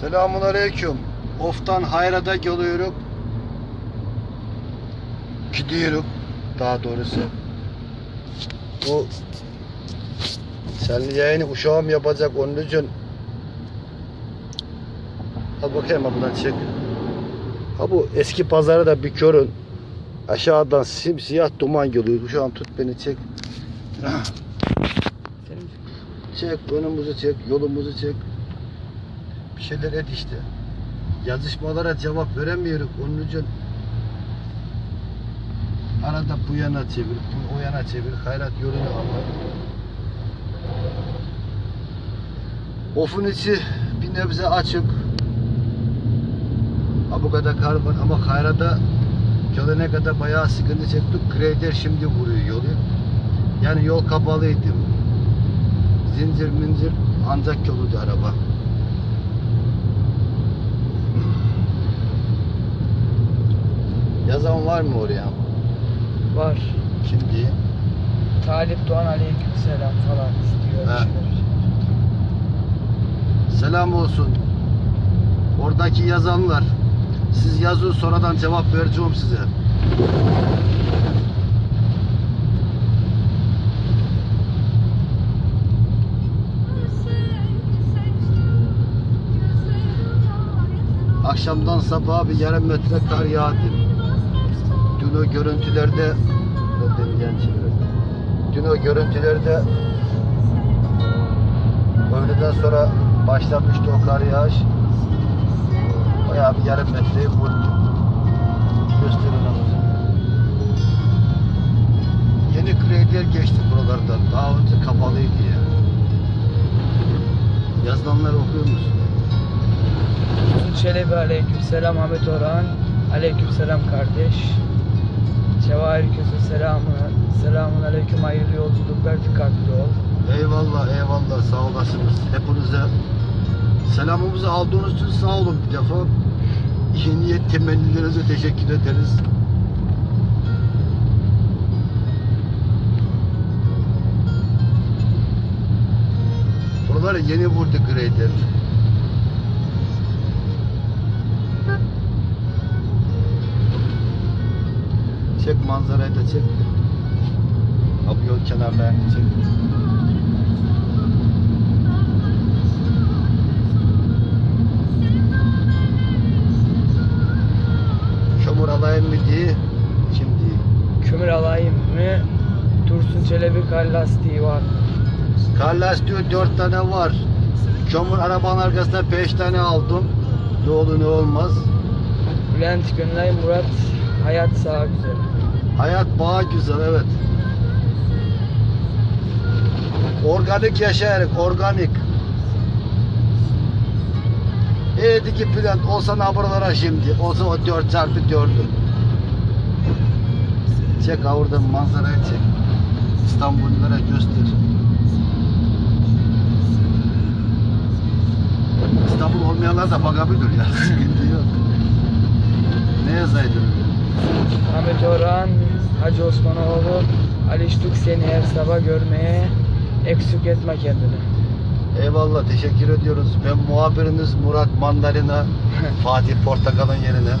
Selamun aleyküm. Of'tan Hayra'da geliyorum. Gidiyorum daha doğrusu. Bu senin yayını uşağım yapacak onun için Al bakayım buradan çek. Ha bu eski pazarı da bir körün. Aşağıdan simsiyah duman geliyor. Uşağım tut beni çek. Çek, önümüzü çek, yolumuzu çek. Bir şeyler et işte. Yazışmalara cevap veremiyoruz. Onun için arada bu yana çevir, bu o yana çevir. Hayrat yolunu ama. Ofun içi bir nebze açık. Ha bu kadar kar var ama hayrada gelene kadar bayağı sıkıntı çektik. Grader şimdi vuruyor yolu. Yani yol kapalıydı. Zincir mincir ancak yoluydu araba. Yazan var mı oraya? var. Kim diye? Talip Doğan aleykümselam falan istiyor. Şeyler. Selam olsun. Oradaki yazanlar. Siz yazın sonradan cevap vereceğim size. Akşamdan sabaha bir yarım metre kar yağdı. Dün o görüntülerde. Dün o görüntülerde öğleden sonra başlamıştı o kar yağış. Bayağı bir yarım metreyi vurdu. Gösterin onu. Yeni krediler geçti buralardan. Daha önce kapalıydı ya. Yazılanları okuyor musun? Uzun Çelebi aleykümselam Ahmet Orhan aleykümselam kardeş. Cevahir Közü selamı selamun aleyküm hayırlı yolculuklar dikkatli ol. Eyvallah eyvallah sağ olasınız. Hepinize selamımızı aldığınız için sağ olun bir defa. İyi niyet temennilerinize teşekkür ederiz. Buraları yeni vurdu grader. Çek manzarayı da çek. Abi yol kenarlarını çek. Kömür alayım mı diye. Şimdi Kömür alayım mı? Dursun Çelebi kar lastiği var. kar lastiği dört tane var. Kömür arabanın arkasına beş tane aldım. Ne olur ne olmaz. Bülent Gönlay Murat Hayat sağ güzel. Hayat bağ güzel evet. Organik yaşayarak organik. Eğer ki plan olsa ne buralara şimdi. Olsa o 4 çarpı 4'ü. Çek oradan manzarayı çek. İstanbullulara göster. İstanbul olmayanlar da bakabilir ya. Sıkıntı yok. Ne yazaydın? Ahmet Orhan Hacı Osmanoğlu Aliştuk seni her sabah görmeye eksik etme kendini. Eyvallah teşekkür ediyoruz. Ben muhabiriniz Murat Mandalina Fatih Portakal'ın yerine.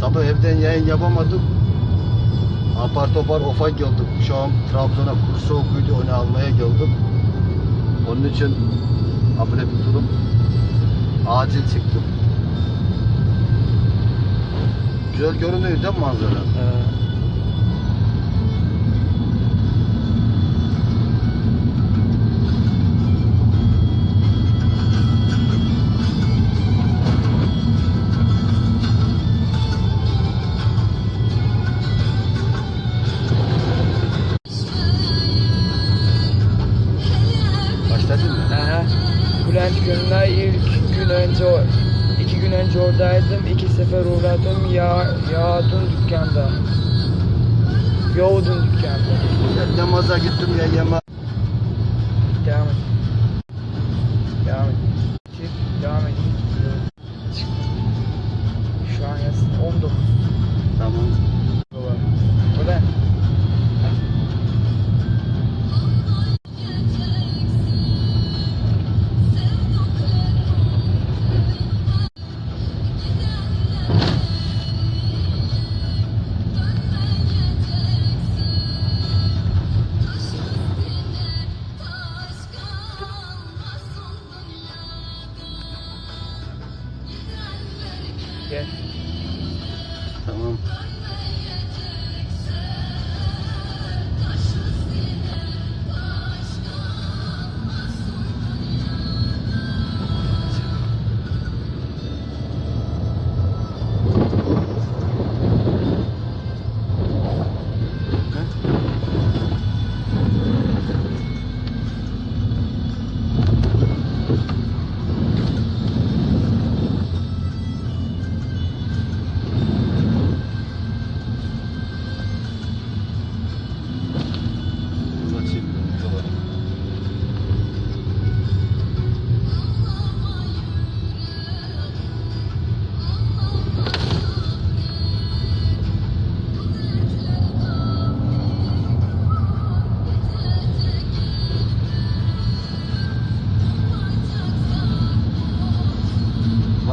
Sabah evden yayın yapamadım. Apar topar ofa geldik. Şu an Trabzon'a kursu okuydu onu almaya geldim. Onun için abone bir durum. Acil çıktım. Güzel görünüyor değil mi manzara? Ee,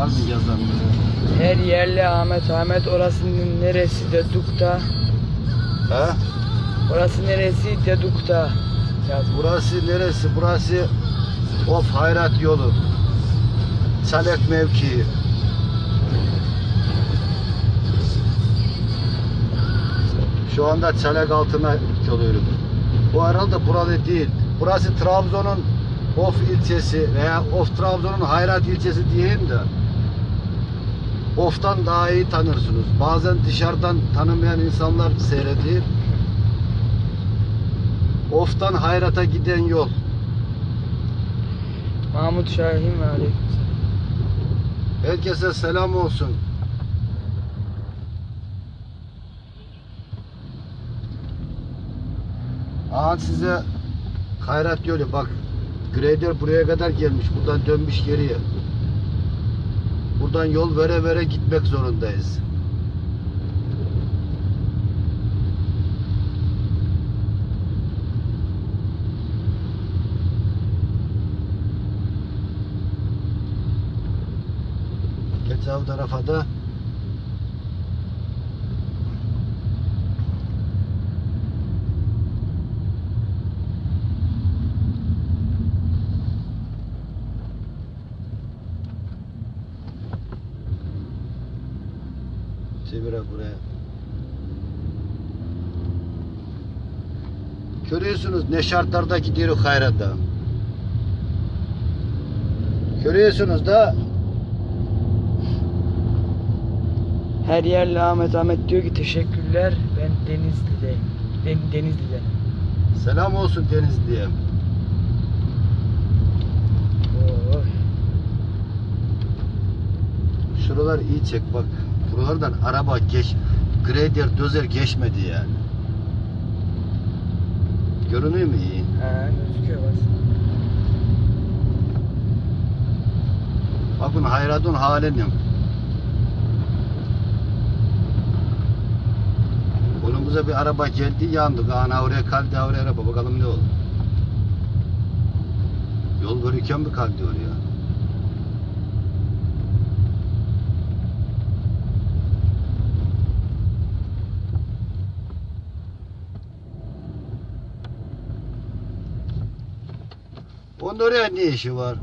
mı yazan? Her yerli Ahmet Ahmet orasının neresi Deduk'ta. He? Orası neresi Deduk'ta. Yaz. Burası neresi? Burası Of Hayrat yolu. Çalek mevkii. Şu anda Çalek altına çalıyorum. Bu herhalde buralı değil. Burası Trabzon'un Of ilçesi veya Of Trabzon'un Hayrat ilçesi diyeyim de Of'tan daha iyi tanırsınız. Bazen dışarıdan tanımayan insanlar seyrediyor. Of'tan Hayrat'a giden yol. Mahmut Şahin ve aleykümselam. Herkese selam olsun. Aha size hayrat yolu bak. Grader buraya kadar gelmiş. Buradan dönmüş geriye. Buradan yol vere vere gitmek zorundayız. Geç av tarafa da Çevire buraya. Görüyorsunuz ne şartlarda gidiyor hayrata. Görüyorsunuz da Her yerli Ahmet Ahmet diyor ki teşekkürler ben Denizli'deyim. Den Denizli'de. selam olsun Denizli'ye. Şuralar iyi çek bak. Buralardan araba geç, grader, dozer geçmedi yani. Görünüyor mu iyi? Ha gözüküyor bak. Bakın hayradun halini. Önümüze bir araba geldi yandık. Ana oraya kaldı oraya araba bakalım ne oldu. Yol verirken mi kaldı oraya? Onun oraya ne işi var?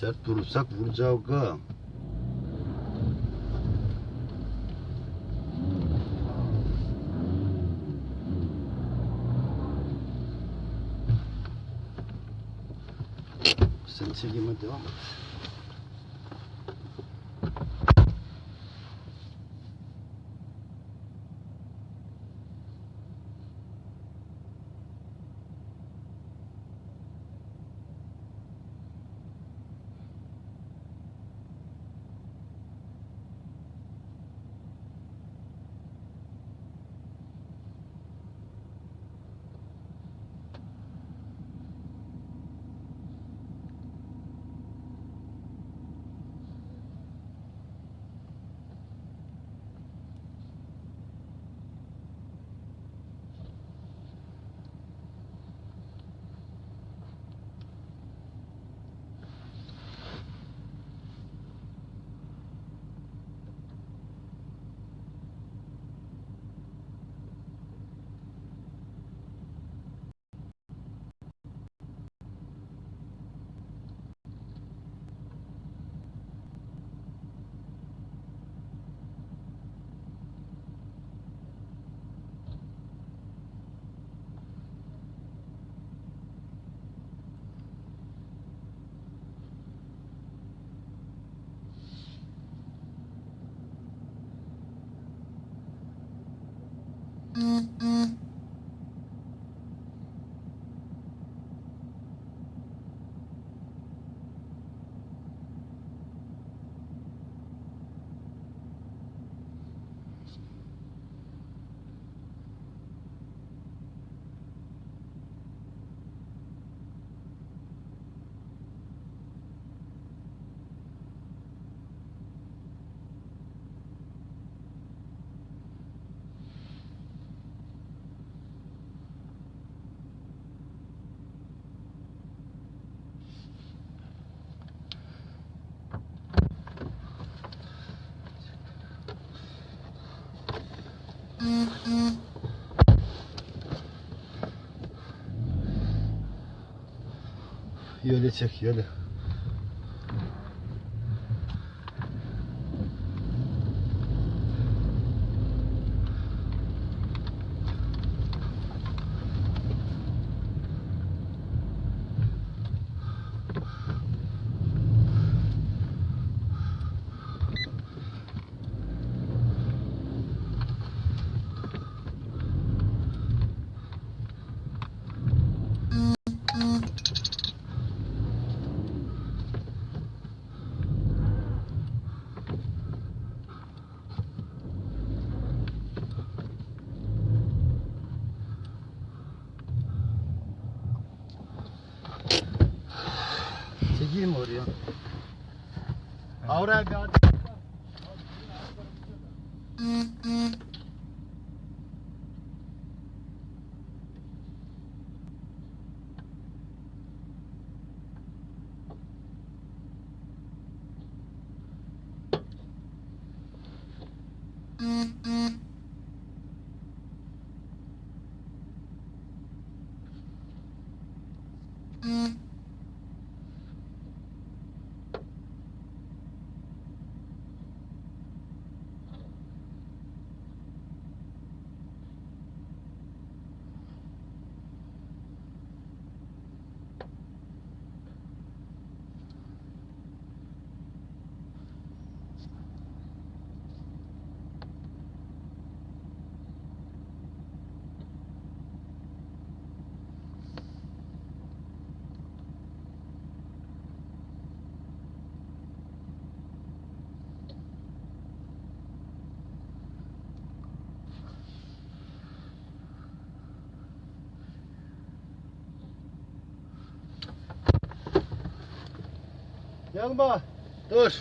Sert durursak vuracağız. ha. Sen çekime devam et. Mm-mm. Yöle çek yöle. Çekeyim mi oraya? Oraya bir adım. Yanma. Dur.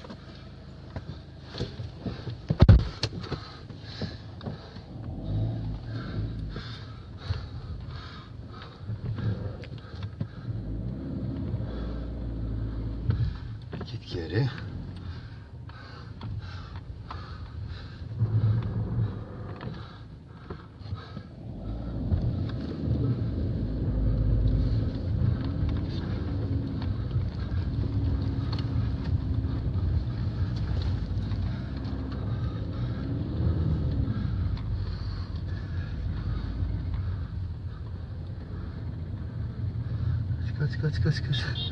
Kaç kaç kaç kaç.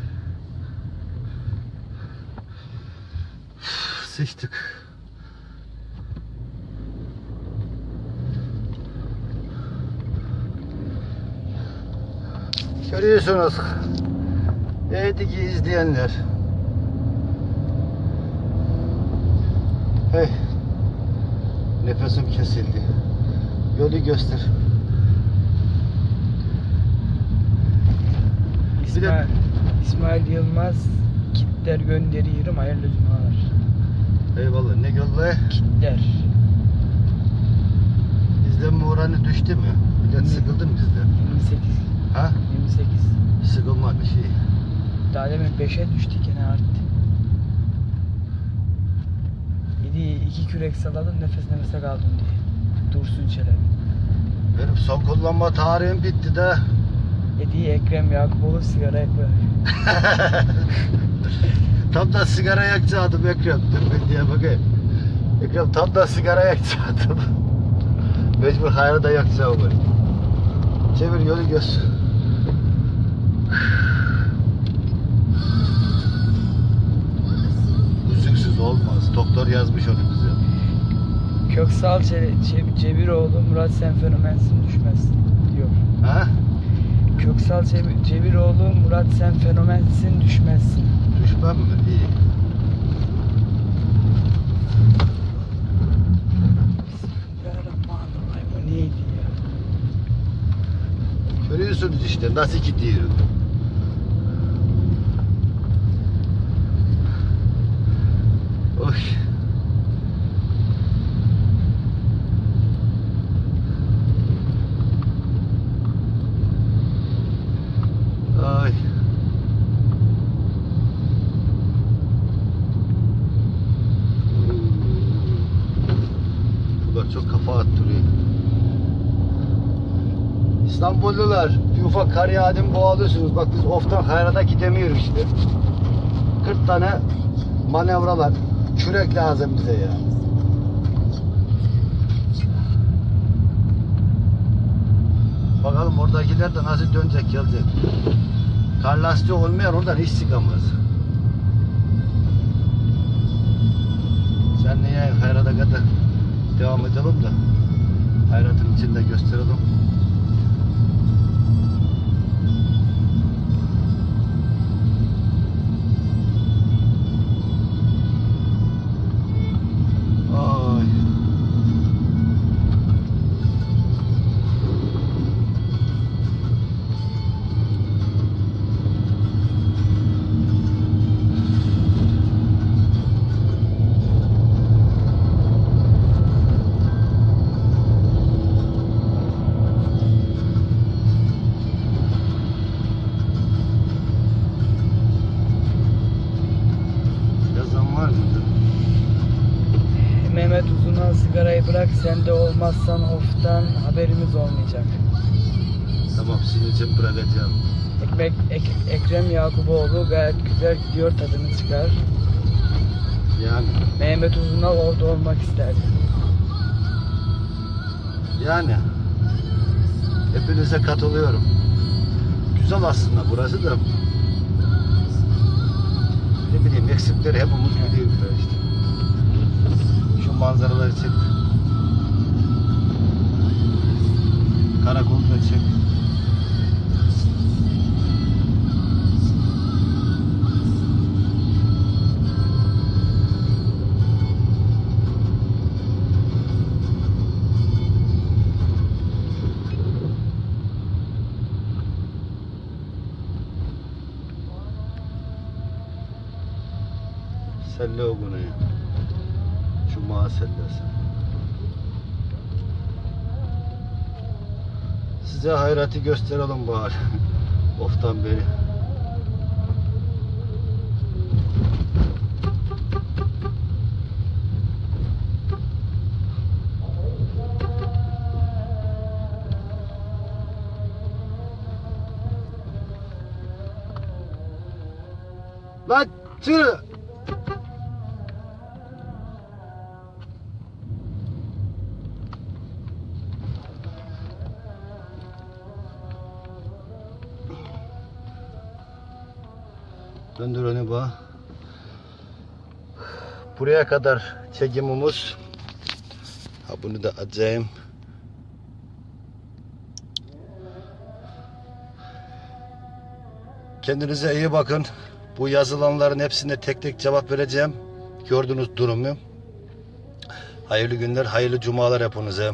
Sıçtık. Görüyorsunuz. Eğitiki izleyenler. Hey. Nefesim kesildi. Yolu göster. İsmail, İsmail Yılmaz kitler gönderiyorum hayırlı cumalar. Eyvallah. Ne gölle? Kitler. İzlenme oranı düştü mü? Millet sıkıldı mı bizden? 28. Ha? 28. Sıkılmadı şey. Daha demin 5'e düştü gene arttı. İdi iki kürek salladım nefes nefese kaldım diye. Dursun Çelebi. Benim son kullanma tarihim bitti de. Edi Ekrem Yakuboğlu sigara yakıyor. Tam da sigara yakacaktım Ekrem. Dur ben diye bakayım. Ekrem tam da sigara yakacaktım. Mecbur hayra da yakacağım ben. Çevir yolu göz. Müziksiz olmaz. Doktor yazmış onu bize. Köksal Çe- Çe- Cebiroğlu Murat sen fenomensin düşmezsin diyor. Ha? Köksal Çe- Cebiroğlu Murat sen fenomensin düşmezsin. Düşman mı? İyi. Bismillahirrahmanirrahim. Bu neydi ya? Görüyorsunuz işte nasıl gidiyor. Kar yağdım boğalıyorsunuz. Bak biz oftan hayrata gidemiyoruz işte. 40 tane manevralar. Kürek lazım bize ya. Bakalım oradakiler de nasıl dönecek gelecek. Kar lastiği olmayan oradan hiç çıkamaz. Sen niye hayrata kadar devam edelim de hayratın içinde gösterelim. Bırakacağım. Ekmek, Ek, Ekrem Yakuboğlu gayet güzel gidiyor tadını çıkar. Yani Mehmet Uzunal orada olmak isterdi. yani hepinize katılıyorum. Güzel aslında burası da ne bileyim eksikleri hepimiz biliyoruz ya işte. Şu manzaraları çek. Karakolu da çek. Selle günü. Cuma sellesi. Size hayrati gösterelim bari. Oftan beri. Lan çırı. Döndür onu bak. Buraya kadar çekimimiz. Ha bunu da atacağım. Kendinize iyi bakın. Bu yazılanların hepsine tek tek cevap vereceğim. Gördüğünüz durumu. Hayırlı günler, hayırlı cumalar hepinize.